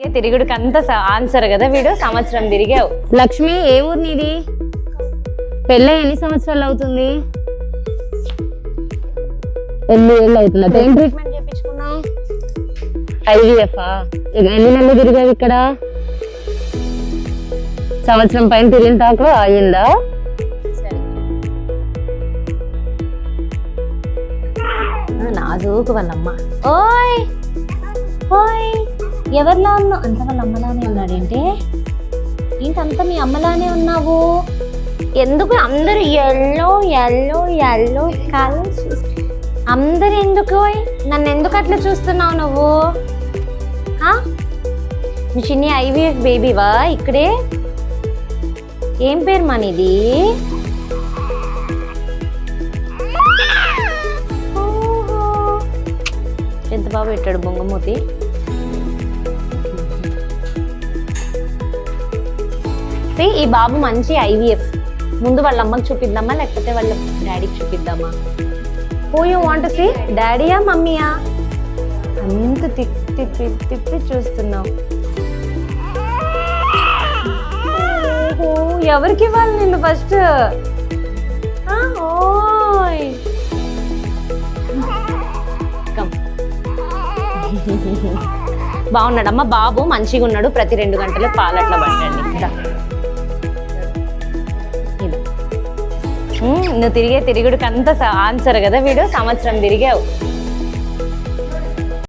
ఏ తిరుగుడుకి అంత ఆన్సర్ కదా వీడు? సంవత్సరం తిరిగావు. లక్ష్మి ఏ ఊరు నీది? పెళ్ళి ఎన్ని సంవత్సరాలు అవుతుంది? ఎన్ని ఏళ్ళు అవుతుంది? ఏం ట్రీట్మెంట్ చేయించుకున్నావు ఐవీఎఫ్? ఎన్ని నెలలు తిరిగావు ఇక్కడ? సంవత్సరం పైన తిరిగిన తాకు అయిందా నాజూకు వాళ్ళమ్మ. ఓయ్! ఓయ్! ఎవరిలా ఉన్నా అంత వాళ్ళ అమ్మలానే ఉన్నాడంటే? ఏంటి అంత మీ అమ్మలానే ఉన్నావు? ఎందుకు అందరు ఎల్లో ఎల్లో ఎల్లో కలర్ అందరు ఎందుకు? నన్ను ఎందుకు అట్లా చూస్తున్నావు నువ్వు? ఆ? చిన్ని ఐవీఎఫ్ బేబీవా ఇక్కడే? ఏం పేరు మనీది ఓహో. ఎంత బాగా పెట్టాడు బొంగమూతి? See, ఈ బాబు మంచి ఐవీఎఫ్. ముందు వాళ్ళ అమ్మకి చూపిద్దామా లేకపోతే వాళ్ళ డాడీకి చూపిద్దామా? హూ యూ వాంట్ సీ డాడీయా మమ్మీయా? అంత తిప్పి తిప్పి తిప్పి చూస్తున్నావు. ఎవరికి ఇవ్వాలి నిన్ను ఫస్ట్ ఓయ్. బాగున్నాడమ్మా బాబు మంచిగా ఉన్నాడు ప్రతి రెండు గంటలకు పాలు పట్టండి నువ్వు తిరిగే తిరుగుడుకి అంత ఆన్సర్ కదా వీడు. సంవత్సరం తిరిగావు.